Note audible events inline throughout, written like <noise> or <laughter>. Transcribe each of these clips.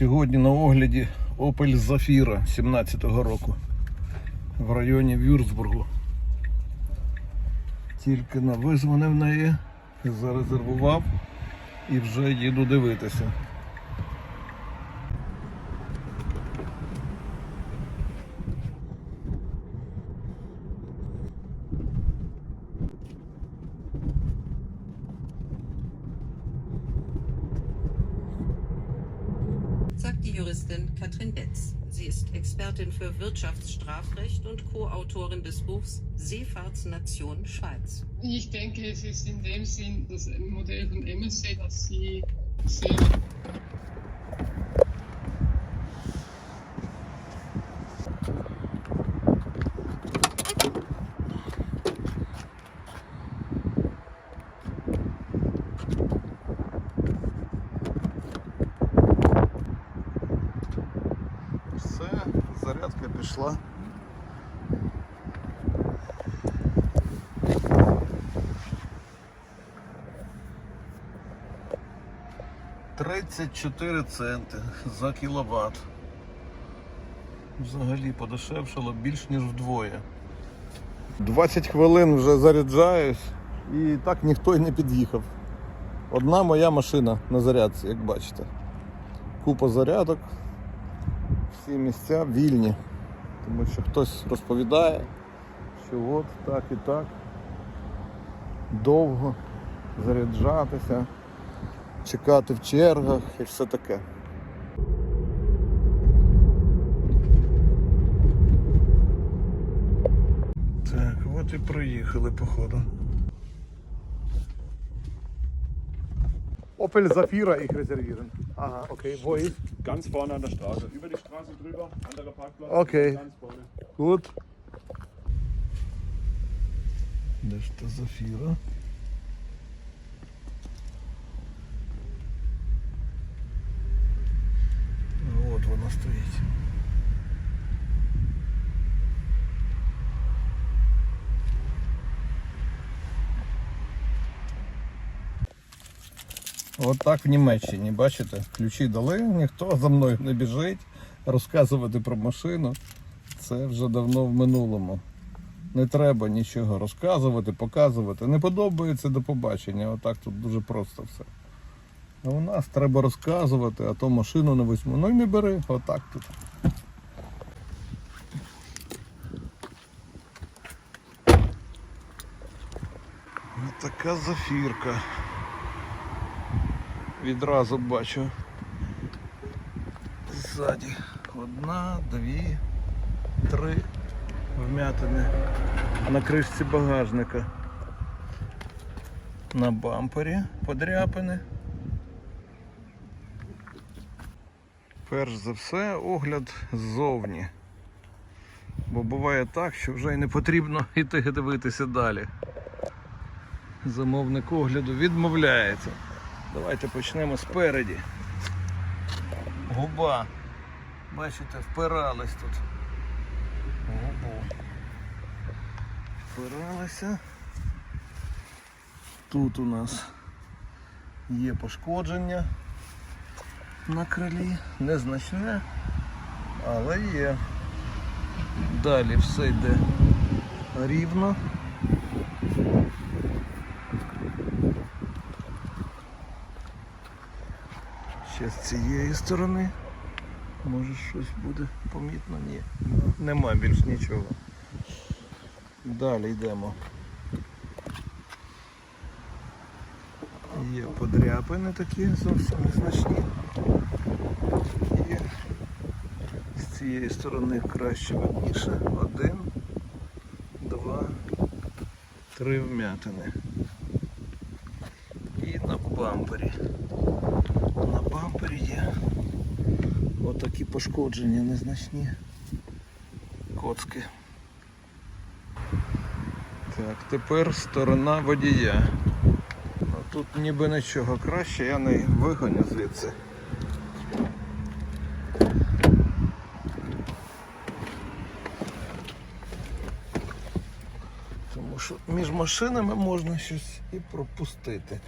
Сьогодні на огляді Opel Zafira 17-го року в районі Вюрцбургу. Тільки на визвонив неї, зарезервував і вже їду дивитися. Betz. Sie ist Expertin für Wirtschaftsstrafrecht und Co-Autorin des Buchs Seefahrtsnation Schweiz. Ich denke, es ist in dem Sinn das Modell von MSC, das Sie sehen. 34 центи за кіловат. Взагалі подешевшало більш ніж вдвоє. 20 хвилин вже заряджаюсь і так ніхто й не під'їхав. Одна моя машина на зарядці, як бачите. Купа зарядок. Всі місця вільні. Тому що хтось розповідає, що от так і так довго заряджатися, чекати в чергах і все таке. Так, от і приїхали, походу. Opel Zafira ich reservieren. Aha, okay. Wo ist? Ganz vorne an der Straße. Über die Straße drüber, anderer Parkplatz. Okay. Ganz vorne. Gut. Де ж та Зафіра? От вона стоїть. От так в Німеччині, бачите, ключі дали, ніхто за мною не біжить, розказувати про машину. Це вже давно в минулому. Не треба нічого розказувати, показувати. Не подобається до побачення. Отак тут дуже просто все. А у нас треба розказувати, а то машину не візьму. Ну і не бери, отак тут. Ось така зафірка. Відразу бачу. Ззаді. Одна, дві, три вмятини. На кришці багажника. На бампері подряпини. Перш за все огляд ззовні. Бо буває так, що вже й не потрібно <laughs> йти дивитися далі. Замовник огляду відмовляється. Давайте почнемо спереді. Губа. Бачите, впирались тут. Губу. Впиралися. Тут у нас є пошкодження на крилі, незначне, але є. Далі все йде рівно. Ще з цієї сторони. Може щось буде помітно? Ні. Нема більш нічого. Далі йдемо. Є подряпини такі зовсім незначні. І з цієї сторони краще видніше. Один, два, три вмятини. І на бампері. Бампері є отакі пошкодження незначні коцки. Так, тепер сторона водія. Ну, тут ніби нічого краще, я не вигоню звідси. Тому що між машинами можна щось і пропустити.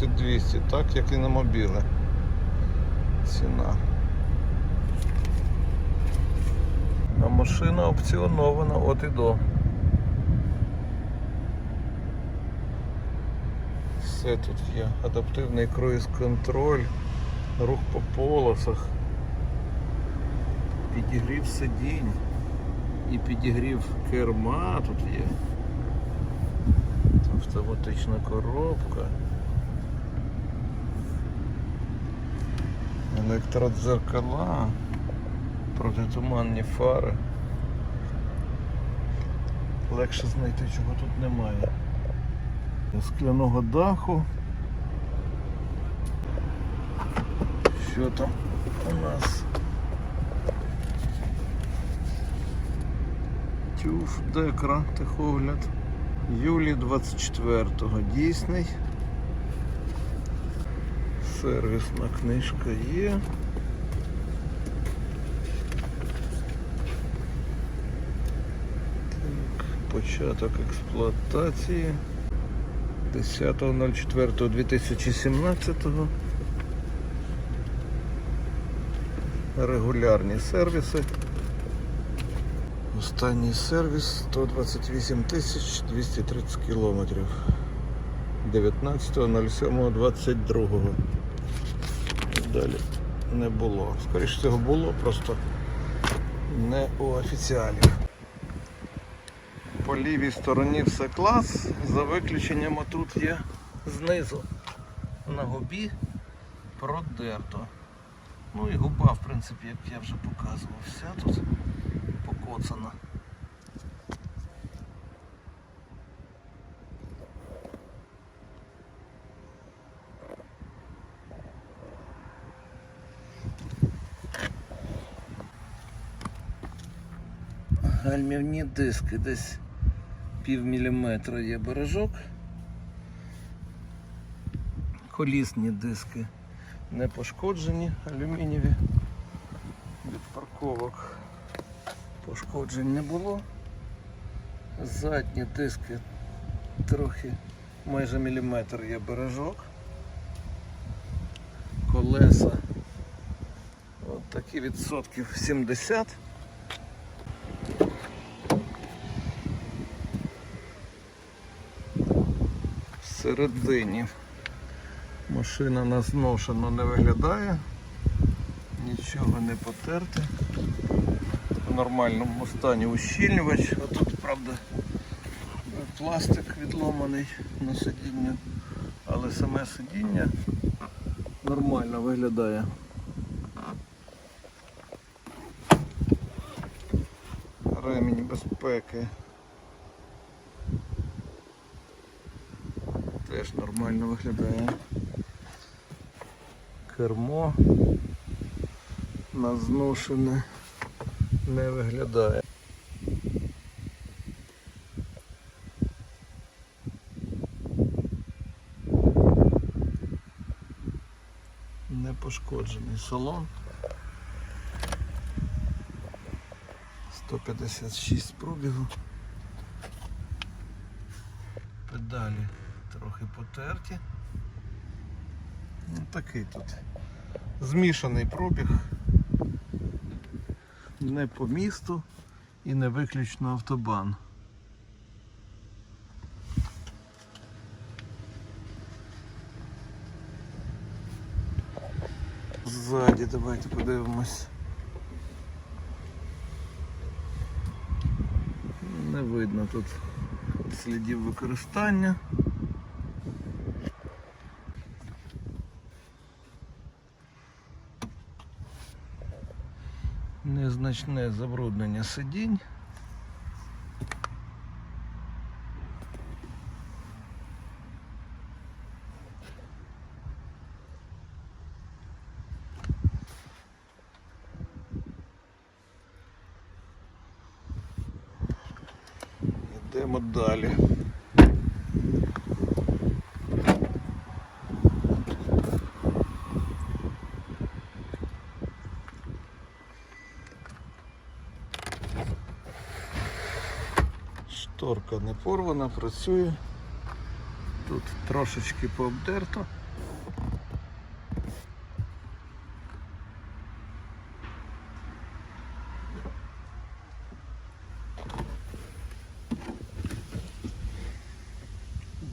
14200, так як і на мобіле. Ціна. А машина опціонована от і до. Все тут є. Адаптивний круїз-контроль, рух по полосах, підігрів сидінь і підігрів керма тут є. Автоматична коробка. Електродзеркала, протитуманні фари. Легше знайти, чого тут немає. Скляного даху. Що там у нас? Тюф, декра, техогляд. Юлі 24-го дійсний. Сервісна книжка є. Так, початок експлуатації 10.04.2017 Регулярні сервіси. Останній сервіс 128 тисяч 230 кілометрів. 19.07.22. Далі не було. Скоріше всього було, просто не у офіціалів. По лівій стороні все клас, за виключенням отут є знизу. На губі продерто. Ну і губа, в принципі, як я вже показував, вся тут покоцана. Гальмівні диски десь пів міліметра є бережок. Колісні диски не пошкоджені, алюмінієві від парковок пошкоджень не було. Задні диски трохи майже міліметр є бережок. Колеса от такі відсотків 70. Всередині машина назношено не виглядає, нічого не потерте. В нормальному стані ущільнювач, а тут, правда, пластик відломаний на сидіння, але саме сидіння нормально виглядає. Ремінь безпеки. Теж нормально виглядає. Кермо назношене не виглядає. Не пошкоджений салон. 156 пробігу. Педалі трохи потерті. Ну, такий тут змішаний пробіг. Не по місту і не виключно автобан. Ззаді давайте подивимось. Не видно тут слідів використання. Незначне забруднення сидінь. Йдемо далі. Не порвана, працює. Тут трошечки пообдерто.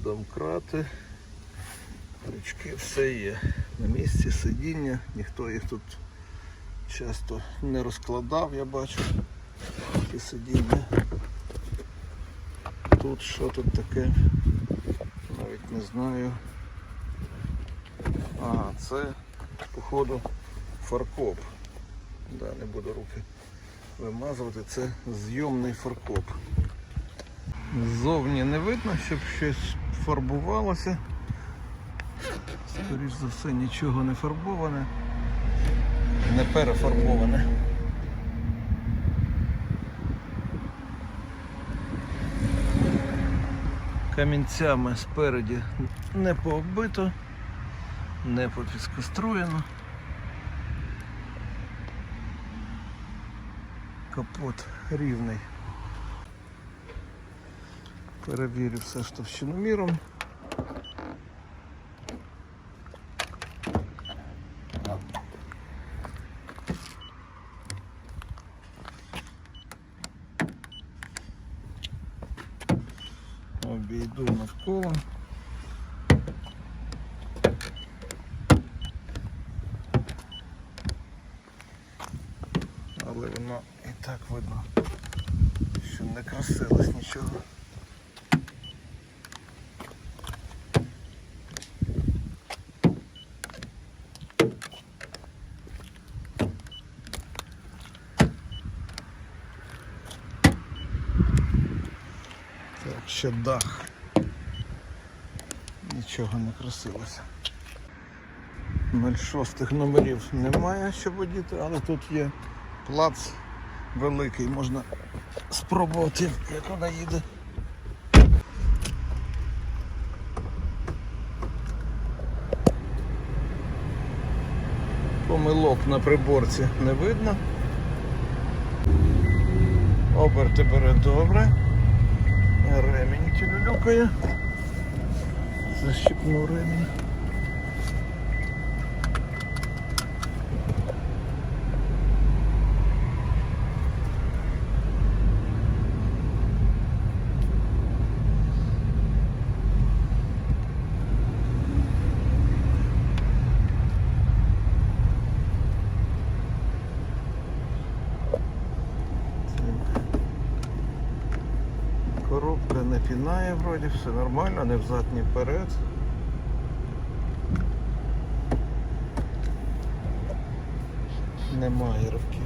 Домкрати, ручки, все є. На місці сидіння, ніхто їх тут часто не розкладав, я бачу. Ті сидіння. Тут що тут таке? Навіть не знаю. А, це походу фаркоп. Да, не буду руки вимазувати. Це зйомний фаркоп. Ззовні не видно, щоб щось фарбувалося. Скоріш за все нічого не фарбоване. Не перефарбоване. Камінцями спереді не пооббито, не попіскоструєно. Капот рівний. Перевірю все ж товщиноміром. Але воно і так видно, що не красилось нічого. Так, ще дах. Нічого не красилося. 06 номерів немає, щоб водіти, але тут є плац великий, можна спробувати, як вона їде. Помилок на приборці не видно. Оберти бере добре. Ремінь тюлюкає. Защипнув ремінь. Пінає вроді, все нормально, не взад, ні вперед. Немає ривків.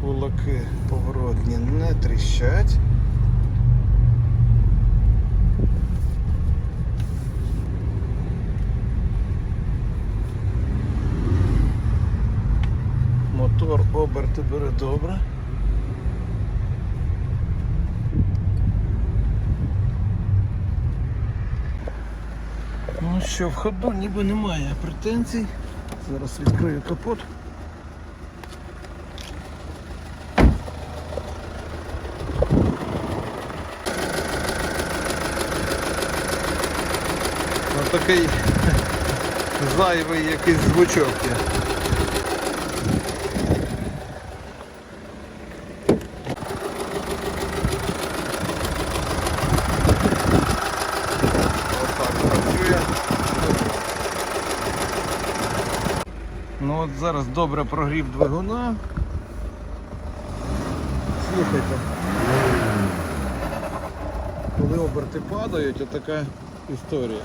Кулаки поворотні не тріщать. Мотор оберти бере добре. Ну що, в ходу ніби немає претензій. Зараз відкрию капот. Ось такий <laughs> зайвий якийсь звучок є. Отак працює. Ну от зараз добре прогрів двигуна. Слухайте. Коли оберти падають, отака історія.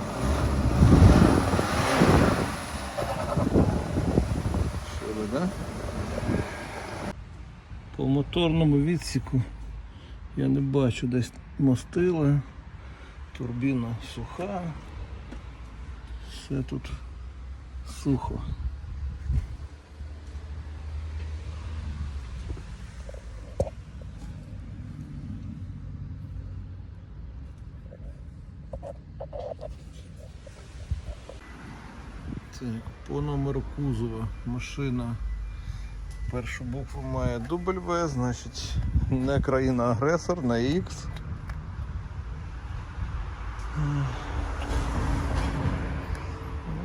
Що да? По моторному відсіку я не бачу десь мастила. Турбіна суха. Все тут сухо. По номеру кузова машина першу букву має W, значить не країна-агресор, не X.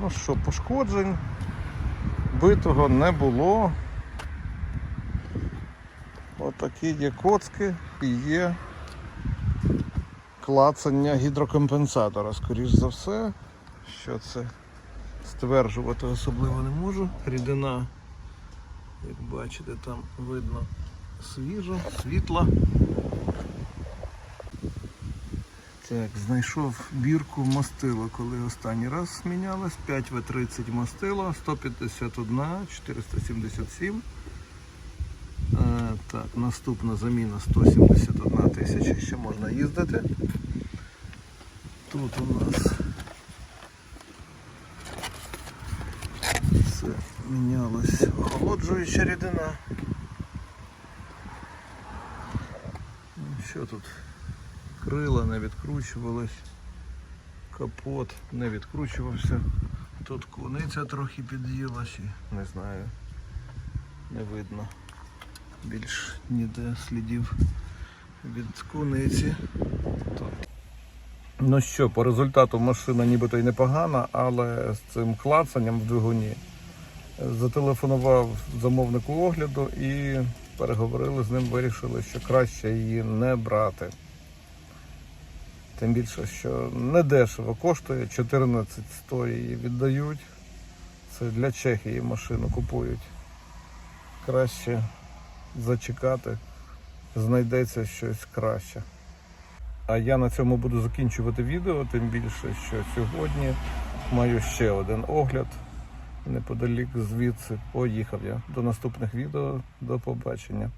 Ну що, пошкоджень битого не було. Отакі є коцки і є клацання гідрокомпенсатора. Скоріш за все, що це стверджувати особливо не можу. Рідина, як бачите, там видно свіжа, світла. Так, знайшов бірку мастила, коли останній раз змінялось. 5В30 мастила, 151, 477. Е, так, наступна заміна 171 тисяча, ще можна їздити. Тут у нас це мінялась охолоджуюча рідина. Що тут? Крила не відкручувались, капот не відкручувався. Тут куниця трохи під'їла, чи не знаю, не видно більш ніде слідів від куниці. Ну що, по результату машина нібито й непогана, але з цим клацанням в двигуні зателефонував замовнику огляду і переговорили з ним, вирішили, що краще її не брати. Тим більше, що не дешево коштує, 1400 її віддають. Це для Чехії машину купують. Краще зачекати, знайдеться щось краще. А я на цьому буду закінчувати відео, тим більше, що сьогодні маю ще один огляд. Неподалік звідси поїхав я. До наступних відео. До побачення.